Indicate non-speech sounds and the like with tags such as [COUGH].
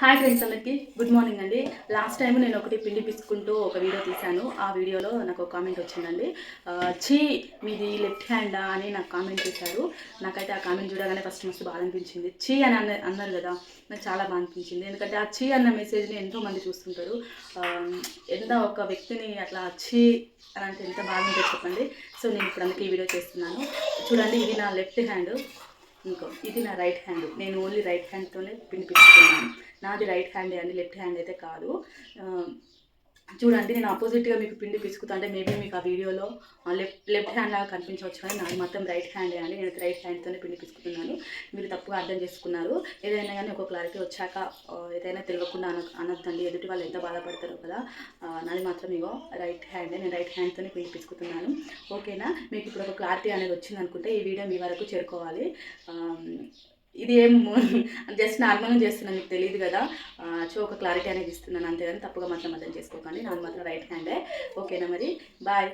Hi friends అందరికీ. Good morning అండి. Last time నేను ఒకటి పిండి పిసుకుంటూ ఒక వీడియో తీశాను. ఆ వీడియోలో నాకు ఒక కామెంట్ వచ్చిందండి. చీ మీది లెఫ్ట్ హ్యాండా అని నాకు కామెంట్ చేశారు. నాకైతే ఆ కామెంట్ చూడగానే ఫస్ట్ మస్తు బాగా అనిపించింది. చీ అని అన్న అన్నారు కదా. నాకు చాలా బాగా అనిపించింది. ఎందుకంటే ఆ చీ అన్న మెసేజ్ని ఎంతో మంది చూస్తుంటారు. ఎంత ఒక వ్యక్తిని అట్లా చీ అని అంటే ఎంత బాగుంటుందో చెప్పండి. సో నేను ఇప్పుడు అందుకే ఈ వీడియో చేస్తున్నాను. చూడండి ఇది నా లెఫ్ట్ హ్యాండ్ ఇంకో ఇది నా రైట్ హ్యాండ్ నేను ఓన్లీ రైట్ హ్యాండ్తోనే పిలిపిస్తున్నాను నాది రైట్ హ్యాండే అండి లెఫ్ట్ హ్యాండ్ అయితే కాదు. చూడండి నేను ఆపోజిట్గా మీకు పిండి పిసుకుతా అంటే మేబీ మీకు ఆ వీడియోలో లెఫ్ట్ లెఫ్ట్ హ్యాండ్ లాగా కనిపించవచ్చు కానీ నాకు మొత్తం రైట్ హ్యాండే అండి. నేను రైట్ హ్యాండ్తోనే పిండి పిసుకుతున్నాను. మీరు తప్పుగా అర్థం చేసుకున్నారు. ఏదైనా కానీ ఒక క్లారిటీ వచ్చాక ఏదైనా తెలియకుండా అన అనొద్దండి. ఎదుటి వాళ్ళు ఎంత బాధపడతారో కదా నాది మాత్రం ఇగో రైట్ హ్యాండే నేను రైట్ హ్యాండ్తోనే పిండి పిసుకుతున్నాను. ఓకేనా మీకు ఇప్పుడు ఒక క్లారిటీ అనేది వచ్చింది అనుకుంటే ఈ వీడియో మీ వరకు చేరుకోవాలి. ఇది ఏం [LAUGHS] జస్ట్ నార్మల్గా చేస్తున్నాను మీకు తెలియదు కదా. చో సో ఒక క్లారిటీ అనేది ఇస్తున్నాను. అంతేగాని తప్పుగా మాత్రం అర్థం చేసుకోకండి. నాది మాత్రం రైట్ హ్యాండే ఓకేనా మరి? బాయ్